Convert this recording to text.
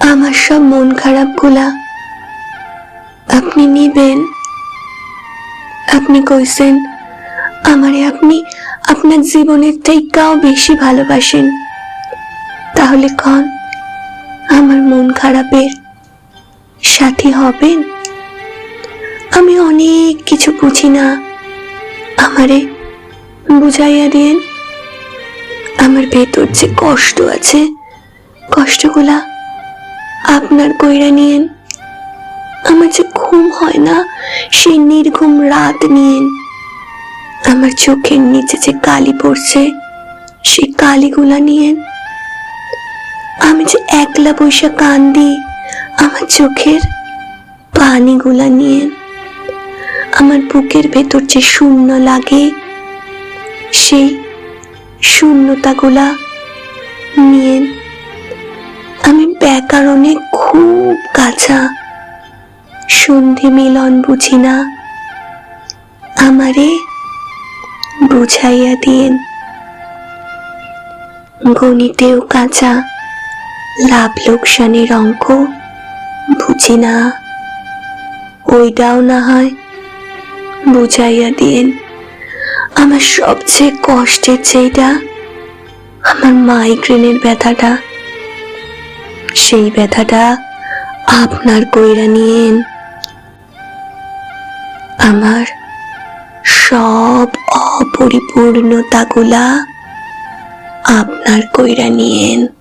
আমার সব মন খারাপগুলা আপনি নিবেন। আপনি কইছেন, আমারে আপনি আপনার জীবনের থেকেও বেশি ভালোবাসেন। তাহলে কন, আমার মন খারাপের সাথী হবেন? আমি অনেক কিছু বুঝি না। আমারে বুঝাইয়া দিন আমার ভেতর যে কষ্ট আছে, কষ্টগুলা আপনার কইরা নিয়েন। আমার যে ঘুম হয় না, সেই নির্ঘুম রাত নিয়েন। আমার চোখের নিচে যে কালি পড়ছে, সেই কালিগুলা নিয়েন। আমি যে একলা বৈশা কান্দি, আমার চোখের পানিগুলা নিয়েন। আমার বুকের ভেতর যে শূন্য লাগে, সেই শূন্যতাগুলা নিয়েন। ব্যাকরণে খুব কাঁচা। সন্ধি মিলন বুঝি না। আমারে বুঝাইয়া দিয়েন। গণিতেও কাঁচা, লাভ লোকসানের অঙ্ক বুঝি না। ওইটাও না হয়, বুঝাইয়া দিয়েন। আমার সবচেয়ে কষ্টের যেটা আমার মাইগ্রেনের ব্যথাটা। সেই ব্যথাটা আপনার কইরা নিয়েন। আমার সব অপরিপূর্ণতাগুলা আপনার কইরা নিয়েন।